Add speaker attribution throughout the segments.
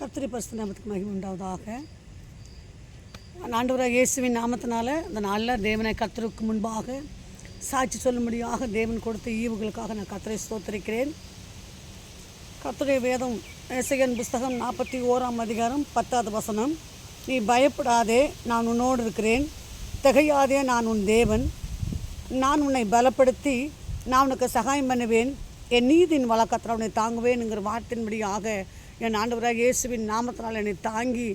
Speaker 1: கர்த்தரி பரிசு நாமத்துக்கு மகிமை உண்டாவதாக. ஆண்டவராக இயேசுவின் நாமத்தினால இந்த நாளில் தேவனை கர்த்தருக்கு முன்பாக சாட்சி சொல்லும்படியாக தேவன் கொடுத்த ஈவுகளுக்காக நான் கர்த்தரை சோத்தரிக்கிறேன் கர்த்தருடைய வேதம் இசையன் புஸ்தகம் நாற்பத்தி ஓராம் அதிகாரம் பத்தாவது வசனம். நீ பயப்படாதே நான் உன்னோடு இருக்கிறேன். திகையாதே நான் உன் தேவன். நான் உன்னை பலப்படுத்தி நான் உனக்கு சகாயம் பண்ணுவேன். என் நீதியின் வழக்கத்தில் உன்னை தாங்குவேனுங்கிற வார்த்தையின்படியாக என் ஆண்டவராக இயேசுவின் நாமத்தினால் என்னை தாங்கி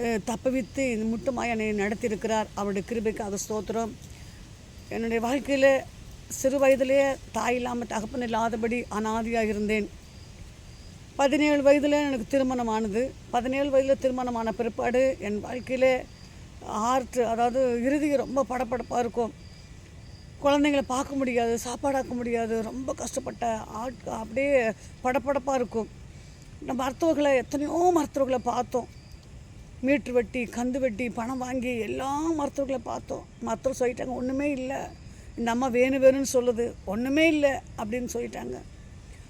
Speaker 1: அஹ், தப்புவித்து இந்த முட்டுமாய் என்னை நடத்தியிருக்கிறார். அவருடைய கிருபைக்காக ஸ்தோத்திரம். என்னுடைய வாழ்க்கையில் சிறு வயதிலேயே தாய் இல்லாமல் தகப்பன் இல்லாதபடி அனாதியாக இருந்தேன். பதினேழு வயதில் எனக்கு திருமணம் ஆனது பதினேழு வயதில் திருமணமான பிற்பாடு என் வாழ்க்கையில் ஆர்ட் அதாவது இறுதி ரொம்ப படபடப்பாக இருக்கும். குழந்தைங்களை பார்க்க முடியாது சாப்பாடாக்க முடியாது. ரொம்ப கஷ்டப்பட்ட ஆட் அப்படியே படபடப்பாக இருக்கும். மருத்துவர்களை எத்தனையோ மருத்துவர்களை பார்த்தோம். மீட்ரு வெட்டி கந்து வெட்டி பணம் வாங்கி எல்லா மருத்துவர்களை பார்த்தோம். மருத்துவர் சொல்லிட்டாங்க ஒன்றுமே இல்லை. இந்த அம்மா வேணும் வேணும்னு சொல்லுது. ஒன்றுமே இல்லை. அப்படின்னு சொல்லிட்டாங்க.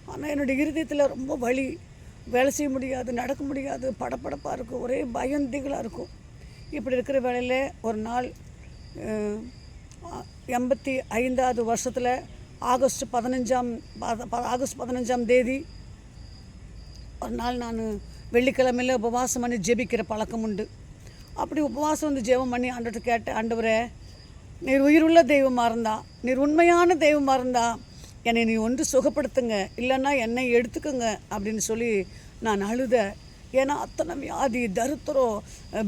Speaker 1: ஆனால் என்னுடைய இருதயத்தில் ரொம்ப வலி. வேலை செய்ய முடியாது நடக்க முடியாது. படப்படப்பாக இருக்கும். ஒரே பயந்திகளாக இருக்கும். இப்படி இருக்கிற வேலையில் ஒரு நாள் எண்பத்தி ஐந்தாவது வருஷத்தில் ஆகஸ்ட் பதினஞ்சாம் ப- ஆகஸ்ட் பதினஞ்சாம் தேதி ஒரு நாள் நான் வெள்ளிக்கிழமையில் உபவாசம் பண்ணி ஜெபிக்கிற பழக்கம் உண்டு. அப்படி உபவாசம் வந்து ஜெபம் பண்ணி ஆண்டவர்கிட்ட கேட்டேன் ஆண்டவரே நீர் உயிருள்ள தெய்வமாக இருந்தா நீர் உண்மையான தெய்வமாக இருந்தா என்னை நீ ஒன்று சுகப்படுத்துங்க இல்லைன்னா என்னை எடுத்துக்கோங்க அப்படின்னு சொல்லி நான் அழுத. ஏன்னா அத்தனை வியாதி தருத்திரம்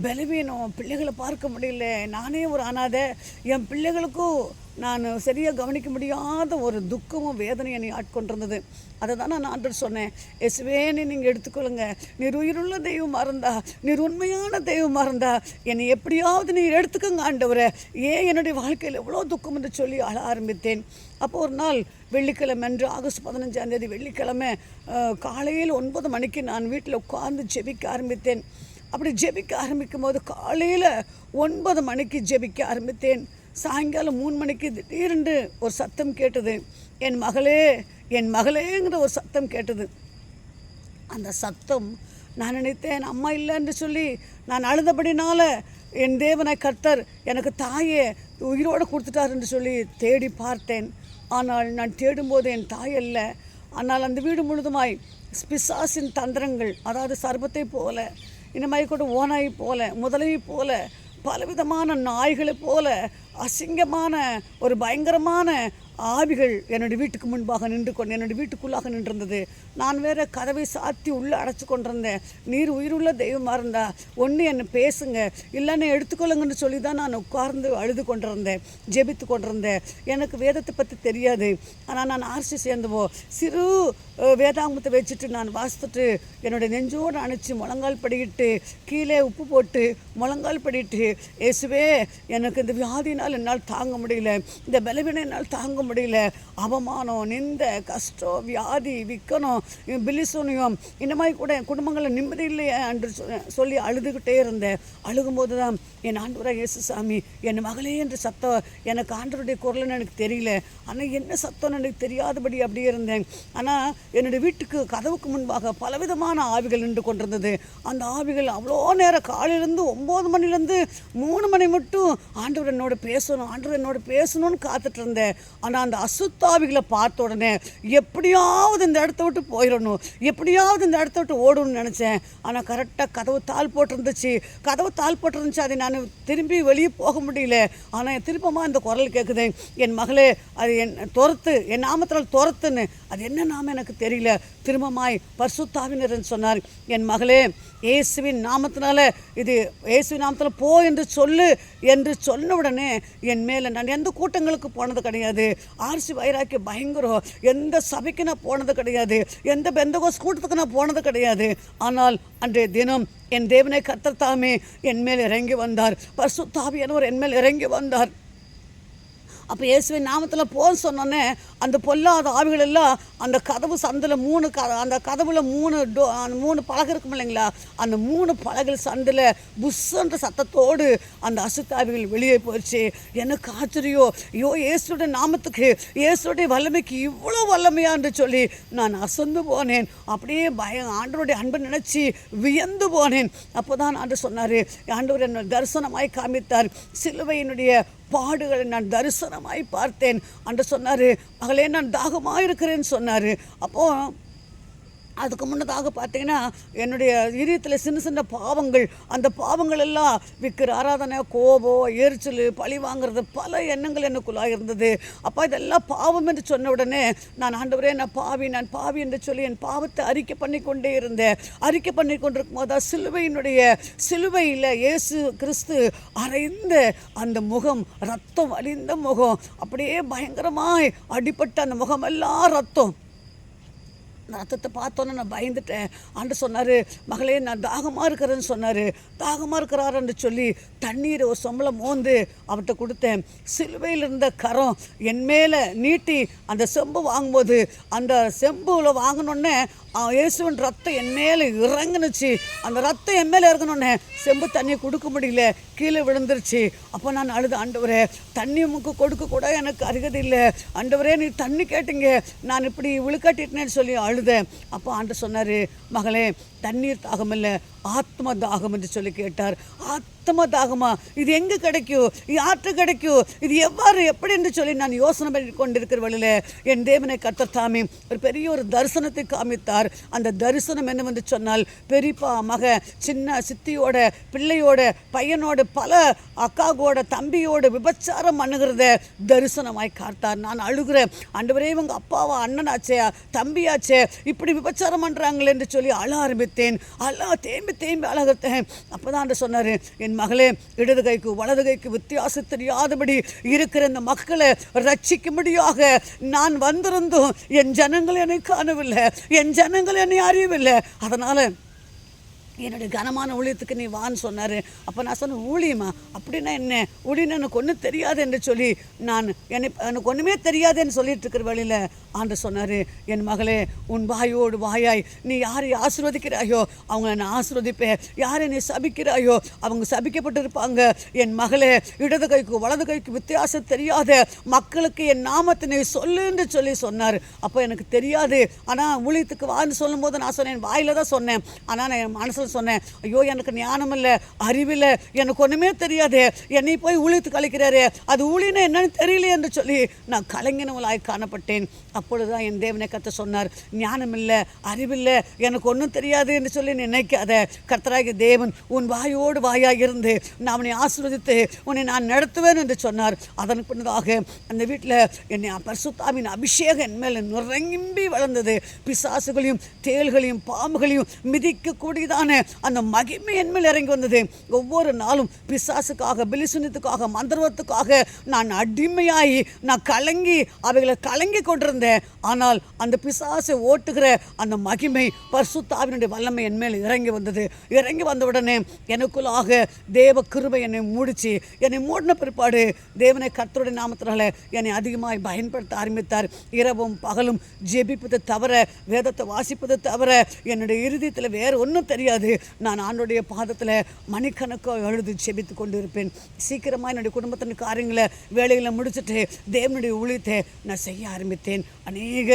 Speaker 1: பலவீனம் பிள்ளைகளை பார்க்க முடியல. நானே ஒரு அனாதை. என் பிள்ளைகளுக்கும் நான் சரியாக கவனிக்க முடியாத ஒரு துக்கமும் வேதனையும் என்னை ஆட்கொண்டிருந்தது. அதை தான் நான் ஆண்டர் சொன்னேன் எஸ்வேன்னு நீங்கள் எடுத்துக்கொள்ளுங்க. நீர் உயிருள்ள தெய்வமாக இருந்தா நீர் உண்மையான தெய்வமாக இருந்தா என்னை எப்படியாவது நீர் எடுத்துக்கோங்க ஆண்டவரை. ஏன் என்னுடைய வாழ்க்கையில் எவ்வளோ துக்கம் என்று சொல்லி அழ ஆரம்பித்தேன். அப்போ ஒரு நாள் வெள்ளிக்கிழமை அன்று ஆகஸ்ட் பதினஞ்சாம் தேதி வெள்ளிக்கிழமை காலையில் ஒன்பது மணிக்கு நான் வீட்டில் உட்கார்ந்து ஜெபிக்க ஆரம்பித்தேன். அப்படி ஜெபிக்க ஆரம்பிக்கும் போது காலையில் ஒன்பது மணிக்கு ஜெபிக்க ஆரம்பித்தேன். சாயங்காலம் மூணு மணிக்கு திடீரென்று ஒரு சத்தம் கேட்டது. என் மகளே என் மகளேங்கிற ஒரு சத்தம் கேட்டது. அந்த சத்தம் நான் நினைத்தேன் அம்மா இல்லை என்று சொல்லி நான் அழுதபடினால என் தேவனை கர்த்தர் எனக்கு தாயை உயிரோடு கொடுத்துட்டாருன்னு சொல்லி தேடி பார்த்தேன். ஆனால் நான் தேடும்போது என் தாய் அல்ல. ஆனால் அந்த வீடு முழுதுமாய் பிசாசின் தந்திரங்கள் அதாவது சர்பத்தை போல இந்த மாதிரி கூட ஓனாய் போல முதலையை போல பலவிதமான நாய்களை போல அசிங்கமான ஒரு பயங்கரமான ஆவிகள் என்னுடைய வீட்டுக்கு முன்பாக நின்று கொண்டு என்னுடைய வீட்டுக்குள்ளாக நின்றிருந்தது. நான் வேற கதவை சாத்தி உள்ளே அடைச்சி கொண்டிருந்தேன். நீர் உயிருள்ள தெய்வமாக இருந்தா ஒன்று என்னை பேசுங்க. இல்லைன்னு எடுத்துக்கொள்ளுங்கன்னு சொல்லி தான் நான் உட்கார்ந்து அழுது கொண்டிருந்தேன் ஜெபித்து கொண்டிருந்தேன். எனக்கு வேதத்தை பற்றி தெரியாது. ஆனால் நான் ஆர்சி சேர்ந்தவோ சிறு வேதாங்கத்தை வச்சுட்டு நான் வாசித்துட்டு என்னுடைய நெஞ்சோடு அணைச்சி முழங்கால் படிக்கிட்டு கீழே உப்பு போட்டு முழங்கால் படிட்டு இயேசுவே எனக்கு இந்த வியாதினால் என்னால் தாங்க முடியல. இந்த பலவீனம் என்னால் தாங்க முடியல. அவமானம் நிந்த கஷ்டம் வியாதி விற்கணும் பில்லிசோனியம் இந்த மாதிரி கூட குடும்பங்களில் நிம்மதி இல்லையே என்று சொல்லி அழுதுகிட்டே இருந்தேன். அழுகும்போது தான் என் ஆண்டவராக இயேசு சாமி என் மகளே என்று சத்தம். எனக்கு ஆண்டவருடைய குரல்னு எனக்கு தெரியல. ஆனால் என்ன சத்தம்னு எனக்கு தெரியாதபடி அப்படியே இருந்தேன். ஆனால் என்னுடைய வீட்டுக்கு கதவுக்கு முன்பாக பலவிதமான ஆவிகள் நின்று கொண்டிருந்தது. அந்த ஆவிகள் அவ்வளோ நேரம் காலையிலேருந்து ஒம்பது மணிலேருந்து மூணு மணி மட்டும் ஆண்டவர் என்னோட பேசணும் ஆண்டவர் என்னோட பேசணும்னு காத்துட்டு இருந்தேன். ஆனால் அந்த அசுத்தாவிகளை பார்த்த உடனே எப்படியாவது இந்த இடத்த விட்டு போயிடணும் எப்படியாவது இந்த இடத்த விட்டு ஓடணும்னு நினச்சேன். ஆனால் கரெக்டாக கதவு தாள் போட்டிருந்துச்சு. கதவு தாள் போட்டிருந்துச்சு அதை நான் திரும்பி வெளியே போக முடியல. ஆனால் திருப்பமாக இந்த குரல் கேட்குது என் மகளே அது என் துரத்து என் நாமத்தில் துரத்துன்னு. அது என்ன நாம எனக்கு தெரியல. திரும்பமாய் பர்சுத்தாவினர்னு சொன்னார். என் மகளே இயேசுவின் நாமத்தினால இது இயேசுவின் நாமத்தில் போ என்று சொல்லு என்று சொன்ன உடனே என் மேலே நான் எந்த கூட்டங்களுக்கு போனது கிடையாது. ஆர்சி வைராக்கி பயங்கரம். எந்த சபைக்கு நான் போனது கிடையாது. எந்த பெந்தகோஸ் கூட்டத்துக்கு நான் போனது கிடையாது. ஆனால் அன்றைய தினம் என் தேவனை கர்த்தர் என் மேல் இறங்கி வந்தார். பரிசுத்தாவியானவர் என் மேல் இறங்கி வந்தார். அப்போ இயேசுவின் நாமத்தில் போன்னு சொன்னோன்னே அந்த பொல்லாத ஆவிகள் எல்லாம் அந்த கதவு சந்தில் மூணு க அந்த கதவுல மூணு டோ அந்த மூணு பலகை இருக்கும் இல்லைங்களா? அந்த மூணு பலகல் சந்தில் புஷ்ன்ற சத்தத்தோடு அந்த அசுத்தாவிகள் வெளியே போயிடுச்சு. எனக்கு ஆச்சரியம் ஐயோ இயேசுடைய நாமத்துக்கு இயேசுடைய வல்லமைக்கு இவ்வளோ வல்லமையான்னு சொல்லி நான் அசந்து போனேன். அப்படியே பயம் ஆண்டவருடைய அன்பை நினச்சி வியந்து போனேன். அப்போ தான் ஆண்டு சொன்னார் ஆண்டவர் என்னோட தரிசனமாய் காமித்தார் சிலுவையினுடைய பாடுகளை நான் தரிசனமாய் பார்த்தேன். அன்று சொன்னார் மகளே நான் தாகமாக இருக்கிறேன்னு சொன்னார். அப்போது அதுக்கு முன்னதாக பார்த்தீங்கன்னா என்னுடைய இதயத்தில் சின்ன சின்ன பாவங்கள் அந்த பாவங்கள் எல்லாம் விற்கிற ஆராதனை கோபம் எரிச்சல் பழி வாங்குறது பல எண்ணங்கள் எனக்குள்ளாக இருந்தது. அப்போ இதெல்லாம் பாவம் என்று சொன்ன உடனே நான் ஆண்டவரே நான் பாவி நான் பாவி என்று சொல்லி என் பாவத்தை அறிக்கை பண்ணி கொண்டே இருந்தேன். அறிக்கை பண்ணி கொண்டிருக்கும் போது சிலுவையினுடைய சிலுவையில் இயேசு கிறிஸ்து அரைந்த அந்த முகம் ரத்தம் வலிந்த முகம் அப்படியே பயங்கரமாய் அடிப்பட்ட அந்த முகமெல்லாம் ரத்தம். ரத்தத்தை பார்த்தோன்னே நான் பயந்துட்டேன். ஆண்டு சொன்னார் மகளே நான் தாகமாக இருக்கிறேன்னு சொன்னார். தாகமாக இருக்கிறாருன்னு சொல்லி தண்ணீர் ஒரு சொம்பளம் மோந்து அவர்கிட்ட கொடுத்தேன். சிலுவையில் இருந்த கரம் என் மேலே நீட்டி அந்த செம்பு வாங்கும்போது அந்த செம்புவில் வாங்கினோடனே இயேசுவின் ரத்தம் என் மேலே இறங்குனுச்சு. அந்த ரத்தம் என் மேலே இறங்கணுன்னே செம்பு தண்ணியை கொடுக்க முடியல. கீழே விழுந்துருச்சு. அப்போ நான் அழுது ஆண்டவரே தண்ணி உமக்கு கொடுக்க கூட எனக்கு அருகதை இல்லை. ஆண்டவரே நீ தண்ணி கேட்டீங்க. நான் இப்படி விழுக்காட்டிட்டேன்னு சொல்லி அழுதேன். அப்போ ஆண்டு சொன்னார் மகளே தண்ணீர் தாகம் இல்லை. ஆத்ம தாகம் என்று சொல்லி கேட்டார். ஆத்ம தாகமா? இது எங்கே கிடைக்கும்? இது ஆற்று கிடைக்கும்? இது எவ்வாறு எப்படி என்று சொல்லி நான் யோசனை பண்ணி கொண்டிருக்கிற வழியில் என் தேவனை கத்தர் சாமி ஒரு பெரிய ஒரு தரிசனத்தை காமித்தார். அந்த தரிசனம் என்னவென்று சொன்னால் பெரியப்பா மக சின்ன சித்தியோட பிள்ளையோட பையனோட பல அக்காவோட தம்பியோட விபச்சாரம் பண்ணுகிறத தரிசனமாய் காத்தார் நான் அழுகிறேன். அண்டவரே இவங்க அப்பாவா அண்ணனாச்சே தம்பியாச்சே இப்படி விபச்சாரம் பண்ணுறாங்களே என்று சொல்லி அழ ஆரம்பித்தேன். அழ தேம்பி தேம்பி அழகத்தேன். அப்போ தான் சொன்னார் என் மகளே இடது கைக்கு வலது கைக்கு வித்தியாசம் தெரியாதபடி இருக்கிற இந்த மக்களை ரட்சிக்கும்படியாக நான் வந்திருந்தும் என் ஜனங்கள் என்னை காணவில்லை. என் ஜன ஜனங்கள் என்னை அறியவில்லை. அதனால் என்னுடைய கனமான ஊழியத்துக்கு நீ வான்னு சொன்னார். அப்போ நான் சொன்னேன் ஊழியமா? அப்படின்னா என்ன? ஊழியன்னு எனக்கு ஒன்றும் தெரியாது என்று சொல்லி நான் என்னை எனக்கு ஒன்றுமே தெரியாதுன்னு சொல்லிட்டு இருக்கிற வழியில் ஆண்டு சொன்னார் என் மகளே உன் வாயோடு வாயாய் நீ யாரை ஆசிர்வதிக்கிறாயோ அவங்கள நான் ஆசிர்வதிப்பேன். யாரை நீ சபிக்கிறாயோ அவங்க சபிக்கப்பட்டிருப்பாங்க. என் மகளே இடது கைக்கு வலது கைக்கு வித்தியாசம் தெரியாத மக்களுக்கு என் நாமத்தை நீ சொல்லுன்னு சொல்லி சொன்னார். அப்போ எனக்கு தெரியாது. ஆனால் ஊழியத்துக்கு வான்னு சொல்லும்போது நான் சொன்னேன் வாயில் தான் சொன்னேன். ஆனால் நான் என் மனசில் சொன்னேன். ஐயோ எனக்கு ஞானம் இல்லை அறிவில்லை எனக்கு ஒன்றுமே தெரியாது. என்னை போய் ஊழித்து கழிக்கிறாரு. அது ஊழினா என்னன்னு தெரியல என்று சொல்லி நான் கலைஞனவளாய் காணப்பட்டேன். அப்பொழுதுதான் என் தேவனை கற்று சொன்னார் ஞானம் இல்லை அறிவில்லை எனக்கு ஒன்றும் தெரியாது என்று சொல்லி நினைக்காத கர்த்தராகிய தேவன் உன் வாயோடு வாயாக இருந்து நான் அவனை ஆசிர்வதித்து உன்னை நான் நடத்துவேன் என்று சொன்னார். அதன் பின்னதாக அந்த வீட்டில் என்னை பரிசுத்தாவின் அபிஷேகம் என் மேலே நுறங்கி வளர்ந்தது. பிசாசுகளையும் தேள்களையும் பாம்புகளையும் மிதிக்கக்கூடியதான அந்த மகிமை என் மேல் இறங்கி வந்தது. ஒவ்வொரு நாளும் பிசாசுக்காக பிலிசுனத்துக்காக மந்திரவத்துக்காக நான் அடிமையாகி நான் கலங்கி அவைகளை கலங்கி கொண்டிருந்தேன். ஆனால் அந்த பிசாசை ஓட்டுகிற அந்த மகிமை பர்சுத்தாவினுடைய வல்லமை என் மேல் இறங்கி வந்தது. இறங்கி வந்தவுடனே எனக்குள்ளாக தேவ கிருபை என்னை மூடிச்சு என்னை மூடின பிற்பாடு தேவனை கர்த்தருடைய நாமத்தினால என்னை அதிகமாய் பயன்படுத்த ஆரம்பித்தார். இரவும் பகலும் ஜெபிப்பதை தவிர வேதத்தை வாசிப்பதை தவிர என்னுடைய இறுதியத்தில் வேறு ஒன்றும் தெரியாது. நான் ஆண்டுடைய பாதத்தில் மணிக்கணக்காக எழுதி செபித்து கொண்டு இருப்பேன் சீக்கிரமாக என்னுடைய குடும்பத்தின் காரியங்களை வேலைகளை முடிச்சுட்டு தேவனுடைய ஊழியத்தை நான் செய்ய ஆரம்பித்தேன். அநேக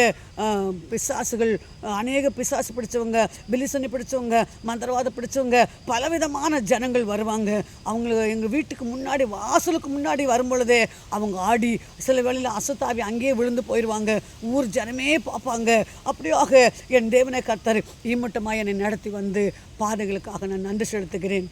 Speaker 1: பிசாசுகள் அநேக பிசாசு பிடிச்சவங்க பிலிசனி பிடிச்சவங்க மந்திரவாதம் பிடிச்சவங்க பலவிதமான ஜனங்கள் வருவாங்க. அவங்க எங்கள் வீட்டுக்கு முன்னாடி வாசலுக்கு முன்னாடி வரும்பொழுதே அவங்க ஆடி சில வேளையில் அசத்தாவி அங்கேயே விழுந்து போயிடுவாங்க ஊர் ஜனமே பார்ப்பாங்க. அப்படியாக என் தேவனை கர்த்தர் ஈமட்டமாக என்னை நடத்தி வந்து பாதைகளுக்காக நான் நன்றி செலுத்துகிறேன்.